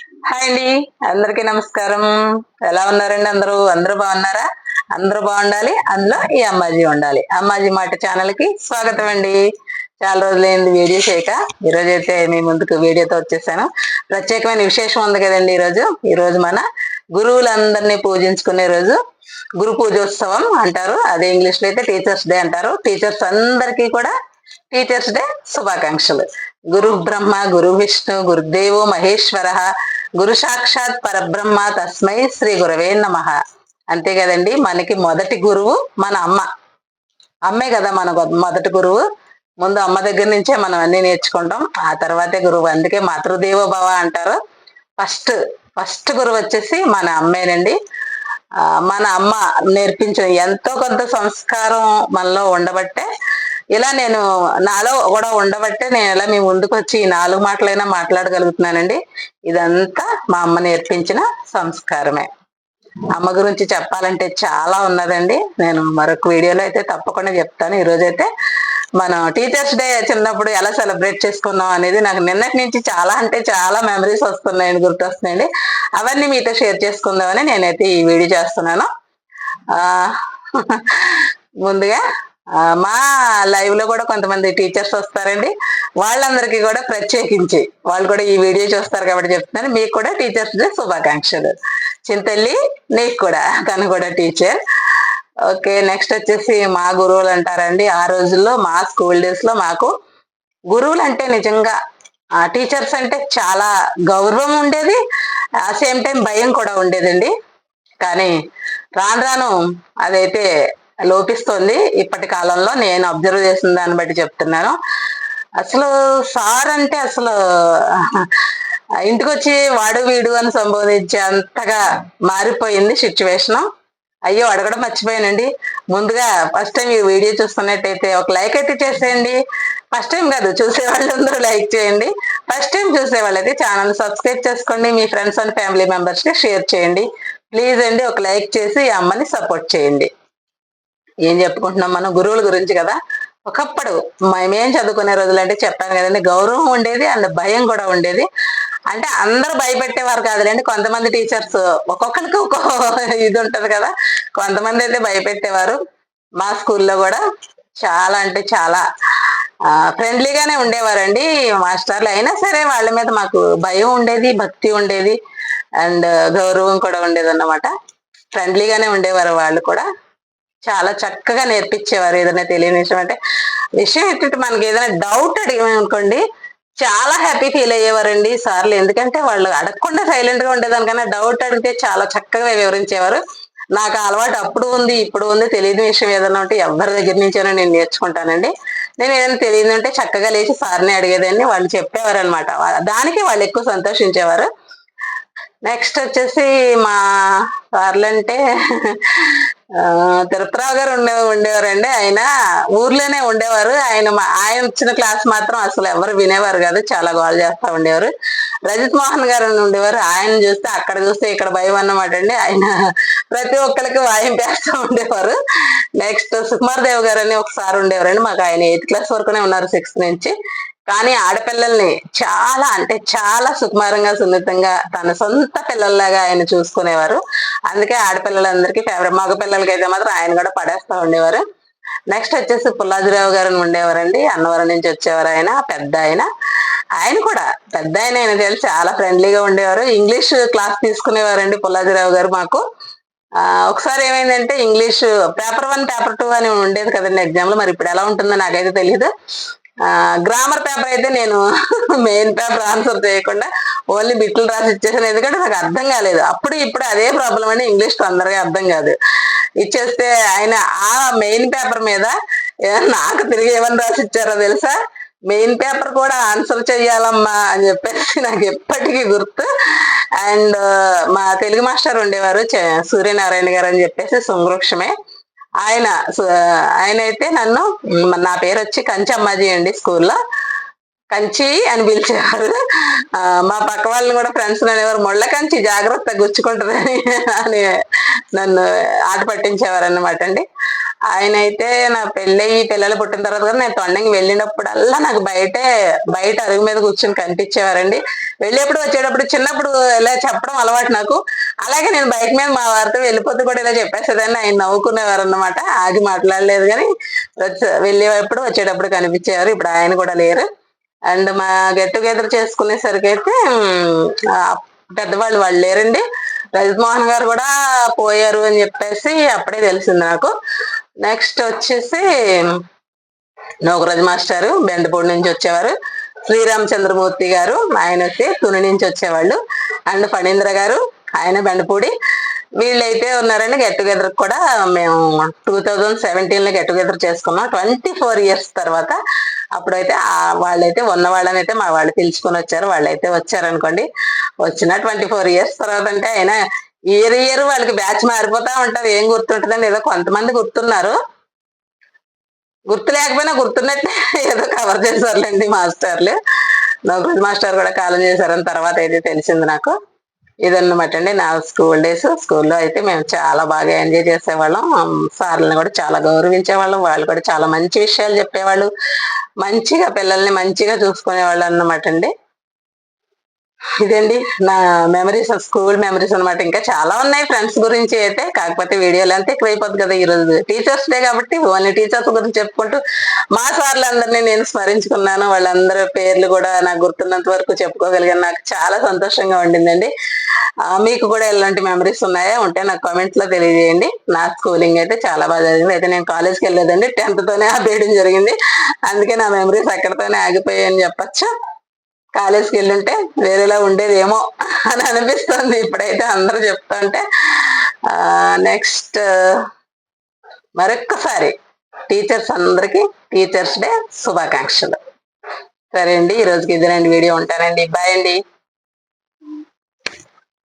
Hi అండి. అందరికీ నమస్కారం. ఎలా ఉన్నారండి అందరూ? అందరూ బాగున్నారా? అందరూ బాగుండాలి. అందులో ఈ అమ్మాజీ ఉండాలి. అమ్మాజీ మాట ఛానల్కి స్వాగతం అండి. చాలా రోజులైంది వీడియో చేయక. ఈరోజు అయితే మీ ముందుకు వీడియోతో వచ్చేసాను. ప్రత్యేకమైన విశేషం ఉంది కదండి ఈరోజు. ఈ రోజు మన గురువులందరినీ పూజించుకునే రోజు గురు పూజోత్సవం అంటారు. అదే ఇంగ్లీష్లో అయితే టీచర్స్ డే అంటారు. టీచర్స్ అందరికీ కూడా టీచర్స్ డే శుభాకాంక్షలు. గురు బ్రహ్మ గురు విష్ణు గురుదేవో మహేశ్వర గురు సాక్షాత్ పరబ్రహ్మ తస్మై శ్రీ గురవే నమ అంతే కదండి మనకి మొదటి గురువు మన అమ్మ. అమ్మే కదా మన మొదటి గురువు. ముందు అమ్మ దగ్గర నుంచే మనం అన్ని నేర్చుకుంటాం. ఆ తర్వాతే గురువు. అందుకే మాతృదేవో భవ అంటారు. ఫస్ట్ ఫస్ట్ గురువు వచ్చేసి మన అమ్మేనండి. మన అమ్మ నేర్పించిన ఎంతో కొంత సంస్కారం మనలో ఉండబట్టే ఇలా నేను నాలో కూడా ఉండబట్టే నేను ఇలా మీ ముందుకు వచ్చి ఈ నాలుగు మాటలైనా మాట్లాడగలుగుతున్నానండి. ఇదంతా మా అమ్మ నేర్పించిన సంస్కారమే. అమ్మ గురించి చెప్పాలంటే చాలా ఉన్నదండి. నేను మరొక వీడియోలో అయితే తప్పకుండా చెప్తాను. ఈరోజైతే రోజైతే మనం టీచర్స్ డే చిన్నప్పుడు ఎలా సెలబ్రేట్ చేసుకున్నాం అనేది నాకు నిన్నటి నుంచి చాలా అంటే చాలా మెమరీస్ వస్తున్నాయండి గుర్తొస్తున్నాయండి. అవన్నీ మీతో షేర్ చేసుకుందామని నేనైతే ఈ వీడియో చేస్తున్నాను. ముందుగా మా లైవ్లో కూడా కొంతమంది టీచర్స్ వస్తారండి. వాళ్ళందరికీ కూడా ప్రత్యేకించి వాళ్ళు కూడా ఈ వీడియో చూస్తారు కాబట్టి చెప్తున్నాను. మీకు కూడా టీచర్స్ డే శుభాకాంక్షలు. చింతల్లి నీకు కూడా. తను కూడా టీచర్ ఓకే నెక్స్ట్ వచ్చేసి మా గురువులు అంటారండి. ఆ రోజుల్లో మా స్కూల్ డేస్లో మాకు గురువులు అంటే నిజంగా టీచర్స్ అంటే చాలా గౌరవం ఉండేది. ఆ సేమ్ టైం భయం కూడా ఉండేదండి. కానీ రాను రాను అదైతే లోపిస్తోంది. ఇప్పటి కాలంలో నేను అబ్జర్వ్ చేసిన దాన్ని బట్టి చెప్తున్నాను. అసలు సార్ అంటే అసలు ఇంటికి వచ్చి వాడు వీడు అని సంబోధించే అంతగా మారిపోయింది సిచ్యువేషన్ అయ్యో అడగడం మర్చిపోయానండి. ముందుగా ఫస్ట్ టైం ఈ వీడియో చూస్తున్నట్టయితే ఒక లైక్ అయితే చేసేయండి. ఫస్ట్ టైం కాదు చూసే వాళ్ళందరూ లైక్ చేయండి. ఫస్ట్ టైం చూసే వాళ్ళైతే ఛానల్ సబ్స్క్రైబ్ చేసుకోండి. మీ ఫ్రెండ్స్ అండ్ ఫ్యామిలీ మెంబర్స్కి షేర్ చేయండి. ప్లీజ్ అండి ఒక లైక్ చేసి ఈ అమ్మని సపోర్ట్ చేయండి. ఏం చెప్పుకుంటున్నాం మనం? గురువుల గురించి కదా? ఒకప్పుడు మేమేం చదువుకునే రోజులు అంటే చెప్పాను కదండి గౌరవం ఉండేది అండ్ భయం కూడా ఉండేది. అంటే అందరూ భయపెట్టేవారు కాదులేండి కొంతమంది టీచర్స్ ఒక్కొక్కరికి ఒక్కొక్క ఇది ఉంటది కదా కొంతమంది అయితే భయపెట్టేవారు. మా స్కూల్లో కూడా చాలా అంటే చాలా ఫ్రెండ్లీగానే ఉండేవారండి మాస్టర్లు. అయినా సరే వాళ్ళ మీద మాకు భయం ఉండేది భక్తి ఉండేది అండ్ గౌరవం కూడా ఉండేది అన్నమాట ఫ్రెండ్లీగానే ఉండేవారు వాళ్ళు కూడా. చాలా చక్కగా నేర్పించేవారు ఏదైనా తెలియని విషయం అంటే. విషయం ఏంటంటే మనకి ఏదైనా డౌట్ అడిగామనుకోండి చాలా హ్యాపీ ఫీల్ అయ్యేవారండి సార్లు. ఎందుకంటే వాళ్ళు అడగకుండా సైలెంట్గా ఉండేదానికన్నా డౌట్ అడిగితే చాలా చక్కగా వివరించేవారు. నాకు అలవాటు అప్పుడు ఉంది ఇప్పుడు ఉంది తెలియని విషయం ఏదైనా ఉంటే ఎవరి దగ్గర నుంచైనా నేను నేర్చుకుంటానండి. నేను ఏదైనా తెలియదు అంటే చక్కగా లేచి సార్ని అడిగేదాన్ని. వాళ్ళు చెప్పేవారు అనమాట దానికి వాళ్ళు ఎక్కువ సంతోషించేవారు. నెక్స్ట్ వచ్చేసి మా సార్లు అంటే ఆ, తిరుపతిరావు గారు ఉండే ఉండేవారండి. ఆయన ఊర్లోనే ఉండేవారు. ఆయన మా- ఆయన ఇచ్చిన క్లాస్ మాత్రం అసలు ఎవరు వినేవారు కాదు. చాలా గోల్ చేస్తూ ఉండేవారు. రజిత్ మోహన్ గారు ఉండేవారు. ఆయన చూస్తే అక్కడ చూస్తే ఇక్కడ భయం అన్నమాట అండి. ఆయన ప్రతి ఒక్కరికి వాయింపేస్తూ ఉండేవారు. నెక్స్ట్ సుకుమార్ దేవ్ గారు అని ఒకసారి ఉండేవారండి. మాకు ఆయన ఎయిత్ క్లాస్ వరకునే ఉన్నారు సిక్స్త్ నుంచి. కానీ ఆడపిల్లల్ని చాలా అంటే చాలా సుకుమారంగా సున్నితంగా తన సొంత పిల్లల్లాగా ఆయన చూసుకునేవారు. అందుకే ఆడపిల్లలందరికీ ఫేవరెట్ మగ పిల్లలకి అయితే మాత్రం ఆయన కూడా పడేస్తా ఉండేవారు. నెక్స్ట్ వచ్చేసి పుల్లాజిరావు గారు ఉండేవారండి. అన్నవరం నుంచి వచ్చేవారు ఆయన పెద్ద ఆయన. ఆయన కూడా పెద్ద ఆయన ఆయన తెలిసి చాలా ఫ్రెండ్లీగా ఉండేవారు. ఇంగ్లీష్ క్లాస్ తీసుకునేవారండి పుల్లాజిరావు గారు మాకు. ఒకసారి ఏమైందంటే English paper one paper two అని ఉండేది కదండి ఎగ్జామ్లో. మరి ఇప్పుడు ఎలా ఉంటుందో నాకైతే తెలియదు గ్రామర్ పేపర్ అయితే నేను మెయిన్ పేపర్ ఆన్సర్ చేయకుండా ఓన్లీ బిట్లు రాసి ఇచ్చేసాను. ఎందుకంటే నాకు అర్థం కాలేదు. అప్పుడు ఇప్పుడు అదే ప్రాబ్లం అని ఇంగ్లీష్ తొందరగా అర్థం కాదు. ఇచ్చేస్తే ఆయన ఆ మెయిన్ పేపర్ మీద నాకు తిరిగి ఏమని రాసి ఇచ్చారో తెలుసా? మెయిన్ పేపర్ కూడా ఆన్సర్ చెయ్యాలమ్మా అని చెప్పేసి నాకు ఎప్పటికీ గుర్తు. అండ్ మా తెలుగు మాస్టర్ ఉండేవారు సూర్యనారాయణ గారు అని చెప్పేసి సుమృక్షమే ఆయన ఆయన అయితే నన్ను నా పేరు వచ్చి కంచి అమ్మాజీ అండి స్కూల్లో. కంచి అని పిలిచేవారు మా పక్క వాళ్ళని కూడా ఫ్రెండ్స్ అనేవారు మొళ్ళ కంచి జాగ్రత్త గుచ్చుకుంటుందని అని నన్ను ఆట పట్టించేవారు అనమాట అండి. ఆయన అయితే నా పెళ్ళి పిల్లలు పుట్టిన తర్వాత కూడా నేను తొండంగి వెళ్ళినప్పుడల్లా నాకు బయటే బయట అరుగు మీద కూర్చొని కనిపించేవారండి. వెళ్ళేప్పుడు వచ్చేటప్పుడు చిన్నప్పుడు ఇలా చెప్పడం అలవాటు నాకు. అలాగే నేను బైక్ మీద మా వారితో వెళ్ళిపోతే కూడా ఇలా చెప్పేసేదాన్ని. ఆయన నవ్వుకునేవారు అన్నమాట ఆగి మాట్లాడలేదు కానీ వెళ్ళేటప్పుడు వచ్చేటప్పుడు కనిపించేవారు. ఇప్పుడు ఆయన కూడా లేరు. అండ్ మా గెట్ టుగెదర్ చేసుకునేసరికి అయితే పెద్దవాళ్ళు వాళ్ళు లేరండి. రజిత్ మోహన్ గారు కూడా పోయారు అని చెప్పేసి అప్పుడే తెలిసింది నాకు. నెక్స్ట్ వచ్చేసి నోకరాజు మాస్టారు బెండపూడి నుంచి వచ్చేవారు. శ్రీరామచంద్రమూర్తి గారు ఆయన వచ్చి తుని నుంచి వచ్చేవాళ్ళు. అండ్ ఫణీంద్ర గారు ఆయన బెండపూడి. వీళ్ళైతే ఉన్నారని గెట్ టుగెదర్ కూడా మేము టూ థౌజండ్ సెవెంటీన్లో గెట్ టుగెదర్ చేసుకున్నాం. ట్వంటీ ఫోర్ ఇయర్స్ తర్వాత అప్పుడైతే వాళ్ళైతే ఉన్న వాళ్ళని అయితే మా వాళ్ళు పిలుచుకొని వచ్చారు. వాళ్ళైతే వచ్చారనుకోండి వచ్చిన ట్వంటీ ఫోర్ ఇయర్స్ తర్వాత అంటే ఆయన ఇయర్ ఇయర్ వాళ్ళకి బ్యాచ్ మారిపోతా ఉంటది. ఏం గుర్తుంటుందని ఏదో కొంతమంది గుర్తున్నారు. గుర్తు లేకపోయినా గుర్తున్నట్టే ఏదో కవర్ చేశారులేండి మాస్టర్లు. నౌకరాజ్ మాస్టర్ కూడా కాలం చేశారని తర్వాత అయితే తెలిసింది నాకు. ఇదన్నమాట అండి నా స్కూల్ డేస్. స్కూల్లో అయితే మేము చాలా బాగా ఎంజాయ్ చేసేవాళ్ళం. సార్లను కూడా చాలా గౌరవించేవాళ్ళం. వాళ్ళు కూడా చాలా మంచి విషయాలు చెప్పేవాళ్ళు. మంచిగా పిల్లల్ని మంచిగా చూసుకునేవాళ్ళు అన్నమాట అండి. ఇదండి నా మెమరీస్ స్కూల్ మెమరీస్ అన్నమాట. ఇంకా చాలా ఉన్నాయి ఫ్రెండ్స్ గురించి అయితే. కాకపోతే వీడియోలు అంతా ఎక్కువైపోద్ది కదా ఈ రోజు. టీచర్స్ డే కాబట్టి ఓన్లీ టీచర్స్ గురించి చెప్పుకుంటూ మా సార్లందరినీ నేను స్మరించుకున్నాను. వాళ్ళందరి పేర్లు కూడా నాకు గుర్తున్నంత వరకు చెప్పుకోగలిగాను. నాకు చాలా సంతోషంగా ఉండిందండి. మీకు కూడా ఎలాంటి మెమరీస్ ఉన్నాయా ఉంటే నాకు కామెంట్లో తెలియజేయండి. నా స్కూలింగ్ అయితే చాలా బాగా జరిగింది. అయితే నేను కాలేజ్కి వెళ్ళలేదండి. టెన్త్ తోనే ఆపేయడం జరిగింది. అందుకే నా మెమరీస్ ఎక్కడతోనే ఆగిపోయాయి అని చెప్పచ్చు. కాలేజ్కి వెళ్ళుంటే వేరేలా ఉండేదేమో అని అనిపిస్తుంది. ఇప్పుడైతే అందరూ చెప్తుంటే నెక్స్ట్ మరొక్కసారి టీచర్స్ అందరికి టీచర్స్ డే శుభాకాంక్షలు. సరే అండి ఈ రోజుకి ఇదేనండి వీడియో ఉంటానండి. బాయ్ అండి.